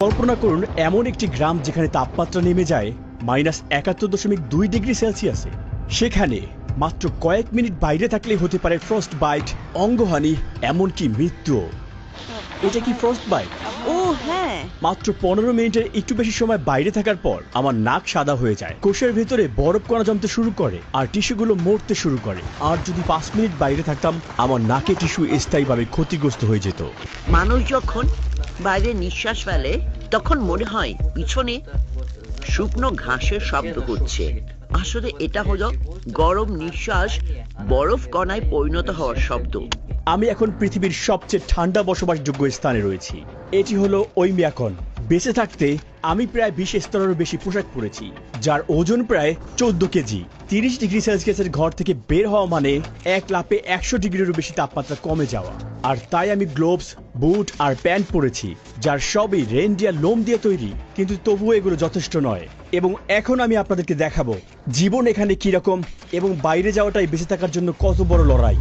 কল্পনা করুন এমন একটি গ্রাম যেখানে তাপমাত্রা নেমে যায় মাইনাস একাত্তর দশমিক দুই ডিগ্রি সেলসিয়াসে সেখানে মাত্র কয়েক মিনিট বাইরে থাকলেই হতে পারে ফ্রস্ট বাইট অঙ্গহানি এমনকি মৃত্যু। এটা কি ফ্রস্ট বাইট ও হ্যাঁ। মাত্র পনেরো মিনিটের একটু বেশি সময় বাইরে থাকার পর আমার নাক সাদা হয়ে যায়। কোষের ভেতরে বরফ কণা জমতে শুরু করে আর টিস্যুগুলো মরতে শুরু করে। আর যদি পাঁচ মিনিট বাইরে থাকতাম আমার নাকে টিস্যু স্থায়ীভাবে ক্ষতিগ্রস্ত হয়ে যেত। মানুষ যখন বাইরে নিঃশ্বাস ফেলে, তখন মনে হয় পিছনে শুকনো ঘাসের শব্দ হচ্ছে। আসলে এটা হলো গরম নিঃশ্বাস, বরফ কণায় পরিণত হওয়ার শব্দ। আমি এখন পৃথিবীর সবচেয়ে ঠান্ডা বসবাসযোগ্য স্থানে রয়েছি। এটি হলো ওইমিয়াকন বেঁচে থাকতে আমি প্রায় বিশ স্তরেরও বেশি পোশাক পরেছি, যার ওজন প্রায় চোদ্দ কেজি। তিরিশ ডিগ্রি সেলসিয়াসের ঘর থেকে বের হওয়া মানে এক লাপে একশো ডিগ্রিরও বেশি তাপমাত্রা কমে যাওয়া। আর তাই আমি গ্লোভস, বুট আর প্যান্ট পরেছি, যার সবই রেনডিয়ার লোম দিয়ে তৈরি, কিন্তু তবুও এগুলো যথেষ্ট নয়। এবং এখন আমি আপনাদেরকে দেখাবো জীবন এখানে কীরকম এবং বাইরে যাওয়াটাই বেঁচে থাকার জন্য কত বড় লড়াই।